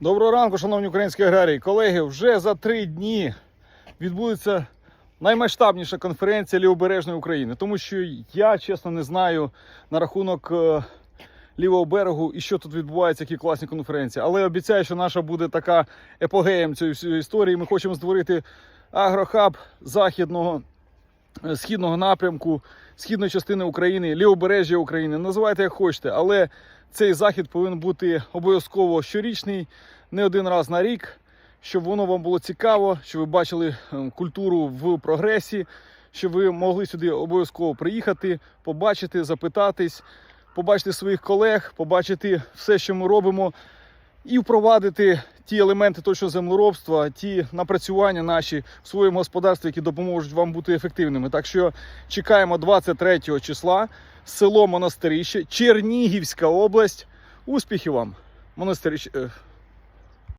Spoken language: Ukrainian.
Доброго ранку, шановні українські аграрії. Колеги, вже за три дні відбудеться наймасштабніша конференція Лівобережної України, тому що я чесно не знаю на рахунок е, лівого берегу і що тут відбувається, які класні конференції. Але обіцяю, що наша буде така епогеєм цієї всієї історії. Ми хочемо створити агрохаб західного е, східного напрямку, східної частини України, лівобережжя України. Називайте як хочете, але цей захід повинен бути обов'язково щорічний, не один раз на рік, щоб воно вам було цікаво, щоб ви бачили е, культуру в прогресі, щоб ви могли сюди обов'язково приїхати, побачити, запитатись, побачити своїх колег, побачити все, що ми робимо, і впровадити ті елементи точно землеробства, ті напрацювання наші в своєму господарстві, які допоможуть вам бути ефективними. Так що чекаємо 23 числа, село Монастирище, Чернігівська область. Успіхів вам! Монастирище,